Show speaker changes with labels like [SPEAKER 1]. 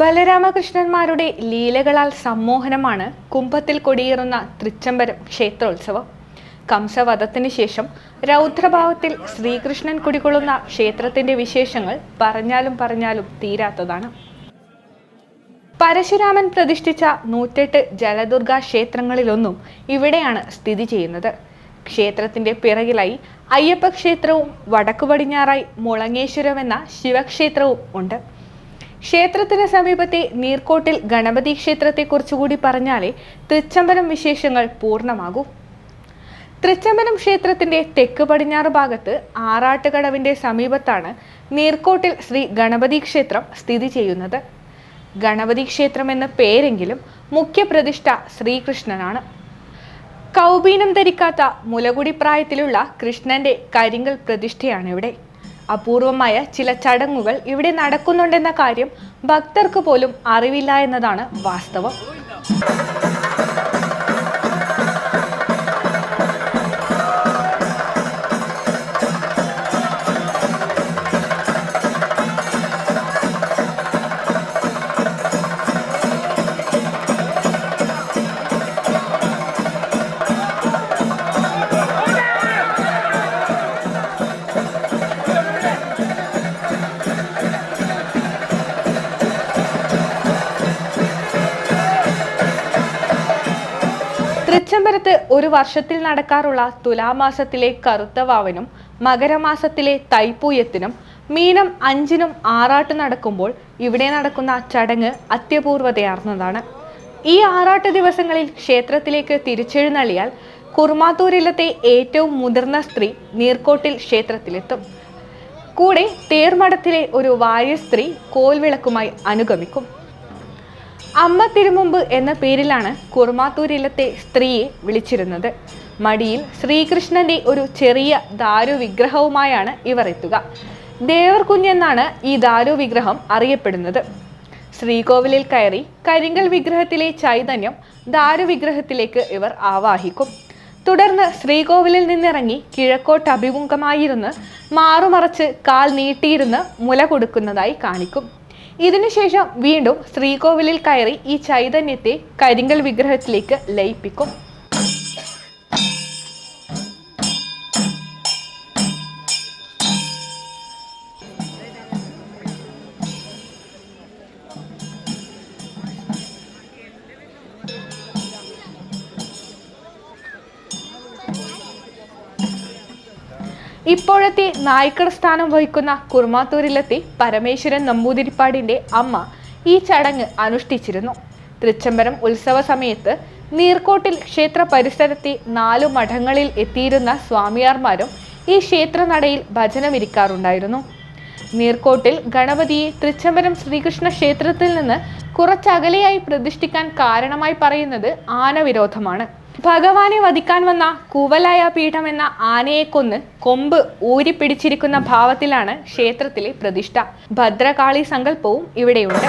[SPEAKER 1] ബലരാമകൃഷ്ണന്മാരുടെ ലീലകളാൽ സമ്മോഹനമാണ് കുംഭത്തിൽ കൊടിയേറുന്ന തൃച്ചംബരം ക്ഷേത്രോത്സവം. കംസവധത്തിന് ശേഷം രൗദ്രഭാവത്തിൽ ശ്രീകൃഷ്ണൻ കുടികൊള്ളുന്ന ക്ഷേത്രത്തിന്റെ വിശേഷങ്ങൾ പറഞ്ഞാലും പറഞ്ഞാലും തീരാത്തതാണ്. പരശുരാമൻ പ്രതിഷ്ഠിച്ച നൂറ്റെട്ട് ജലദുർഗ ക്ഷേത്രങ്ങളിലൊന്നും ഇവിടെയാണ് സ്ഥിതി ചെയ്യുന്നത്. ക്ഷേത്രത്തിന്റെ പിറകിലായി അയ്യപ്പക്ഷേത്രവും വടക്കു പടിഞ്ഞാറായി മുളങ്ങേശ്വരം എന്ന ശിവക്ഷേത്രവും ഉണ്ട്. ക്ഷേത്രത്തിന് സമീപത്തെ നീർക്കോട്ടിൽ ഗണപതി ക്ഷേത്രത്തെക്കുറിച്ചുകൂടി പറഞ്ഞാലേ തൃച്ചംബരം വിശേഷങ്ങൾ പൂർണമാകൂ. തൃച്ചംബരം ക്ഷേത്രത്തിന്റെ തെക്ക് പടിഞ്ഞാറ് ഭാഗത്ത് ആറാട്ടുകടവിന്റെ സമീപത്താണ് നീർക്കോട്ടിൽ ശ്രീ ഗണപതി ക്ഷേത്രം സ്ഥിതി ചെയ്യുന്നത്. ഗണപതി ക്ഷേത്രം എന്ന പേരെങ്കിലും മുഖ്യപ്രതിഷ്ഠ ശ്രീകൃഷ്ണനാണ്. കൗബീനം ധരിക്കാത്ത മുലകുടി പ്രായത്തിലുള്ള കൃഷ്ണന്റെ കരിങ്കൽ പ്രതിഷ്ഠയാണ് ഇവിടെ. അപൂർവമായ ചില ചടങ്ങുകൾ ഇവിടെ നടക്കുന്നുണ്ടെന്ന കാര്യം ഭക്തർക്ക് പോലും അറിവില്ല എന്നതാണ് വാസ്തവം. തൃച്ചംബരത്ത് ഒരു വർഷത്തിൽ നടക്കാറുള്ള തുലാമാസത്തിലെ കറുത്ത വാവനും മകരമാസത്തിലെ തൈപ്പൂയത്തിനും മീനം അഞ്ചിനും ആറാട്ട് നടക്കുമ്പോൾ ഇവിടെ നടക്കുന്ന ചടങ്ങ് അത്യപൂർവതയാർന്നതാണ് ഈ ആറാട്ട് ദിവസങ്ങളിൽ ക്ഷേത്രത്തിലേക്ക് തിരിച്ചെഴുന്നള്ളിയാൽ കുർമാത്തൂരിലത്തെ ഏറ്റവും മുതിർന്ന സ്ത്രീ നീർക്കോട്ടിൽ ക്ഷേത്രത്തിലെത്തും. കൂടെ തേർമഠത്തിലെ ഒരു വാര്യ സ്ത്രീ കോൽവിളക്കുമായി അനുഗമിക്കും. അമ്മ തിരുമുമ്പ് എന്ന പേരിലാണ് കുർമാത്തൂരിലത്തെ സ്ത്രീയെ വിളിച്ചിരുന്നത്. മടിയിൽ ശ്രീകൃഷ്ണന്റെ ഒരു ചെറിയ ദാരു വിഗ്രഹവുമായാണ് ഇവർ എത്തുക. ദേവർ കുഞ്ഞെന്നാണ് ഈ ദാരു വിഗ്രഹം അറിയപ്പെടുന്നത്. ശ്രീകോവിലിൽ കയറി കരിങ്കൽ വിഗ്രഹത്തിലെ ചൈതന്യം ദാരു വിഗ്രഹത്തിലേക്ക് ഇവർ ആവാഹിക്കും. തുടർന്ന് ശ്രീകോവിലിൽ നിന്നിറങ്ങി കിഴക്കോട്ട് അഭിമുഖമായിരുന്ന് മാറുമറച്ച് കാൽ നീട്ടിയിരുന്ന് മുല കൊടുക്കുന്നതായി കാണിക്കും. ഇതിനുശേഷം വീണ്ടും ശ്രീകോവിലിൽ കയറി ഈ ചൈതന്യത്തെ കരിങ്കൽ വിഗ്രഹത്തിലേക്ക് ലയിപ്പിക്കും. ഇപ്പോഴത്തെ നായ്ക്കർ സ്ഥാനം വഹിക്കുന്ന കുർമാത്തൂരിലെത്തി പരമേശ്വരൻ നമ്പൂതിരിപ്പാടിന്റെ അമ്മ ഈ ചടങ്ങ് അനുഷ്ഠിച്ചിരുന്നു. തൃച്ചംബരം ഉത്സവ സമയത്ത് നീർക്കോട്ടിൽ ക്ഷേത്ര പരിസരത്തെ നാലു മഠങ്ങളിൽ എത്തിയിരുന്ന സ്വാമിയാർമാരും ഈ ക്ഷേത്രനടയിൽ ഭജനമിരിക്കാറുണ്ടായിരുന്നു. നീർക്കോട്ടിൽ ഗണപതിയെ തൃച്ചംബരം ശ്രീകൃഷ്ണ ക്ഷേത്രത്തിൽ നിന്ന് കുറച്ചകലെയായി പ്രതിഷ്ഠിക്കാൻ കാരണമായി പറയുന്നത് ആനവിരോധമാണ്. ഭഗവാനെ വധിക്കാൻ വന്ന കുവലായ പീഠം എന്ന ആനയെ കൊന്ന് കൊമ്പ് ഊരിപ്പിടിച്ചിരിക്കുന്ന ഭാവത്തിലാണ് ക്ഷേത്രത്തിലെ പ്രതിഷ്ഠ. ഭദ്രകാളി സങ്കല്പവും ഇവിടെയുണ്ട്.